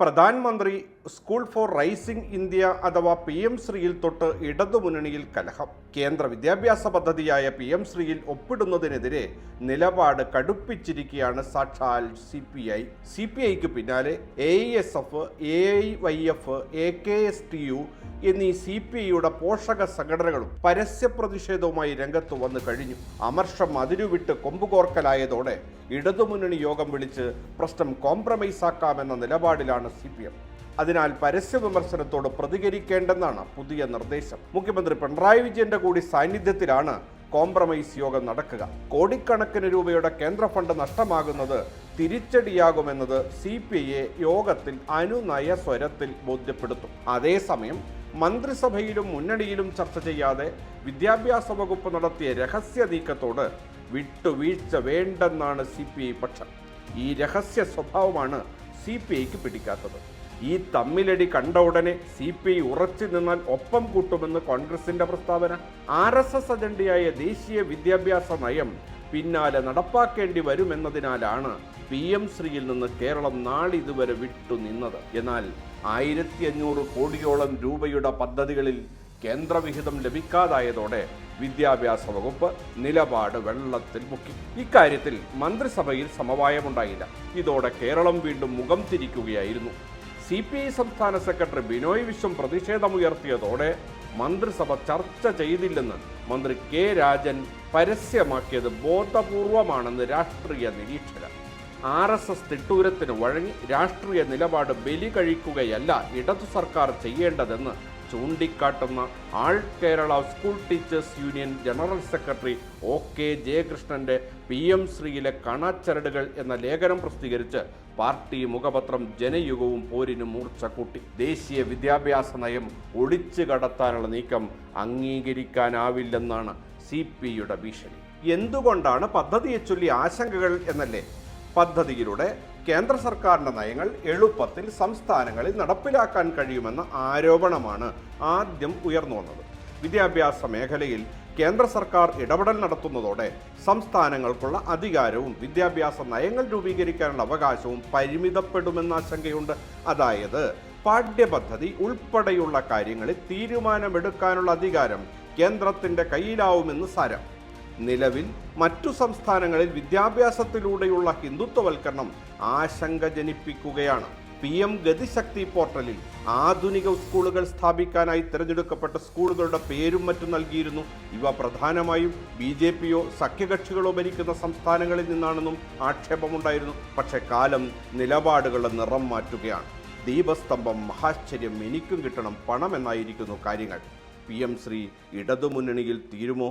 പ്രധാനമന്ത്രി school for rising India അഥവാ P M ശ്രീയിൽ തൊട്ട് ഇടതുമുന്നണിയിൽ കലഹം. കേന്ദ്ര വിദ്യാഭ്യാസ പദ്ധതിയായ പി എം ശ്രീയിൽ ഒപ്പിടുന്നതിനെതിരെ നിലപാട് കടുപ്പിച്ചിരിക്കുകയാണ് സാക്ഷാൽ C P I. C P ഐക്ക് പിന്നാലെ A S F A I Y F A K S T U എന്നീ സി പി ഐയുടെ പോഷക സംഘടനകളും പരസ്യ പ്രതിഷേധവുമായി രംഗത്ത് വന്നു കഴിഞ്ഞു. അമർഷം അതിരുവിട്ട് കൊമ്പുകോർക്കലായതോടെ ഇടതുമുന്നണി യോഗം വിളിച്ച് പ്രശ്നം കോംപ്രമൈസാക്കാമെന്ന നിലപാടിലാണ് സി പി എം. അതിനാൽ പരസ്യ വിമർശനത്തോട് പ്രതികരിക്കേണ്ടെന്നാണ് പുതിയ നിർദ്ദേശം. മുഖ്യമന്ത്രി പിണറായി വിജയന്റെ കൂടി സാന്നിധ്യത്തിലാണ് കോംപ്രമൈസ് യോഗം നടക്കുക. കോടിക്കണക്കിന് രൂപയുടെ കേന്ദ്ര ഫണ്ട് നഷ്ടമാകുന്നത് തിരിച്ചടിയാകുമെന്നത് സി പി ഐയെ യോഗത്തിൽ അനുനയ സ്വരത്തിൽ ബോധ്യപ്പെടുത്തും. അതേസമയം മന്ത്രിസഭയിലും മുന്നണിയിലും ചർച്ച ചെയ്യാതെ വിദ്യാഭ്യാസ വകുപ്പ് നടത്തിയ രഹസ്യ നീക്കത്തോട് വിട്ടുവീഴ്ച വേണ്ടെന്നാണ് സി പി ഐ പക്ഷം. ഈ രഹസ്യ സ്വഭാവമാണ് സി പി ഐക്ക് പിടിക്കാത്തത്. ഈ തമ്മിലടി കണ്ട ഉടനെ സി പി ഐ ഉറച്ചു നിന്നാൽ ഒപ്പം കൂട്ടുമെന്ന് കോൺഗ്രസിന്റെ പ്രസ്താവന. ആർ എസ് എസ് അജണ്ടയായ ദേശീയ വിദ്യാഭ്യാസ നയം പിന്നാലെ നടപ്പാക്കേണ്ടി വരുമെന്നതിനാലാണ് പി എം ശ്രീയിൽ നിന്ന് കേരളം നാളിതുവരെ വിട്ടുനിന്നത് എന്നാൽ ആയിരത്തി അഞ്ഞൂറ് കോടിയോളം രൂപയുടെ പദ്ധതികളിൽ കേന്ദ്രവിഹിതം ലഭിക്കാതായതോടെ വിദ്യാഭ്യാസ വകുപ്പ് നിലപാട് വെള്ളത്തിൽ മുക്കി. ഇക്കാര്യത്തിൽ മന്ത്രിസഭയിൽ സമവായമുണ്ടായില്ല. ഇതോടെ കേരളം വീണ്ടും മുഖം തിരിക്കുകയായിരുന്നു. സി പി ഐ സംസ്ഥാന സെക്രട്ടറി ബിനോയ് വിശ്വം പ്രതിഷേധമുയർത്തിയതോടെ മന്ത്രിസഭ ചർച്ച ചെയ്തില്ലെന്ന് മന്ത്രി കെ രാജൻ പരസ്യമാക്കിയത് ബോധപൂർവമാണെന്ന് രാഷ്ട്രീയ നിരീക്ഷകർ. ആർ എസ് എസ് തിട്ടൂരത്തിന് വഴങ്ങി രാഷ്ട്രീയ നിലപാട് ബലി കഴിക്കുകയല്ല ഇടതു സർക്കാർ ചെയ്യേണ്ടതെന്ന് ചൂണ്ടിക്കാട്ടുന്ന all Kerala school teachers union general secretary O K ജയകൃഷ്ണന്റെ P M ശ്രീയിലെ കണാച്ചരടുകൾ എന്ന ലേഖനം പ്രസിദ്ധീകരിച്ച് പാർട്ടി മുഖപത്രം ജനയുഗവും പോരിന് മൂർച്ച കൂട്ടി. ദേശീയ വിദ്യാഭ്യാസ നയം ഒളിച്ചു കടത്താനുള്ള നീക്കം അംഗീകരിക്കാനാവില്ലെന്നാണ് സി പി ഭീഷണി. എന്തുകൊണ്ടാണ് പദ്ധതിയെ ചൊല്ലി ആശങ്കകൾ എന്നല്ലേ? പദ്ധതിയിലൂടെ കേന്ദ്ര സർക്കാരിന്റെ നയങ്ങൾ എളുപ്പത്തിൽ സംസ്ഥാനങ്ങളിൽ നടപ്പിലാക്കാൻ കഴിയുമെന്ന ആരോപണമാണ് ആദ്യം ഉയർന്നു വന്നത്. വിദ്യാഭ്യാസ മേഖലയിൽ കേന്ദ്ര സർക്കാർ ഇടപെടൽ നടത്തുന്നതോടെ സംസ്ഥാനങ്ങൾക്കുള്ള അധികാരവും വിദ്യാഭ്യാസ നയങ്ങൾ രൂപീകരിക്കാനുള്ള അവകാശവും പരിമിതപ്പെടുമെന്ന ആശങ്കയുണ്ട്. അതായത് പാഠ്യപദ്ധതി ഉൾപ്പെടെയുള്ള കാര്യങ്ങളിൽ തീരുമാനമെടുക്കാനുള്ള അധികാരം കേന്ദ്രത്തിന്റെ കയ്യിലാവുമെന്ന് സാരം. നിലവിൽ മറ്റു സംസ്ഥാനങ്ങളിൽ വിദ്യാഭ്യാസത്തിലൂടെയുള്ള ഹിന്ദുത്വവൽക്കരണം ആശങ്ക ജനിപ്പിക്കുകയാണ്. പി എം ഗതിശക്തി പോർട്ടലിൽ ആധുനിക സ്കൂളുകൾ സ്ഥാപിക്കാനായി തിരഞ്ഞെടുക്കപ്പെട്ട സ്കൂളുകളുടെ പേരും മറ്റും നൽകിയിരുന്നു. ഇവ പ്രധാനമായും ബി ജെ പിയോ സഖ്യകക്ഷികളോ ഭരിക്കുന്ന സംസ്ഥാനങ്ങളിൽ നിന്നാണെന്നും ആക്ഷേപമുണ്ടായിരുന്നു. പക്ഷേ കാലം നിലപാടുകളുടെ നിറം മാറ്റുകയാണ്. ദീപസ്തംഭം മഹാശ്ചര്യം എനിക്കും കിട്ടണം പണം എന്നായിരിക്കുന്നു കാര്യങ്ങൾ. പി എം ശ്രീ ഇടതുമുന്നണിയിൽ തീരുമോ?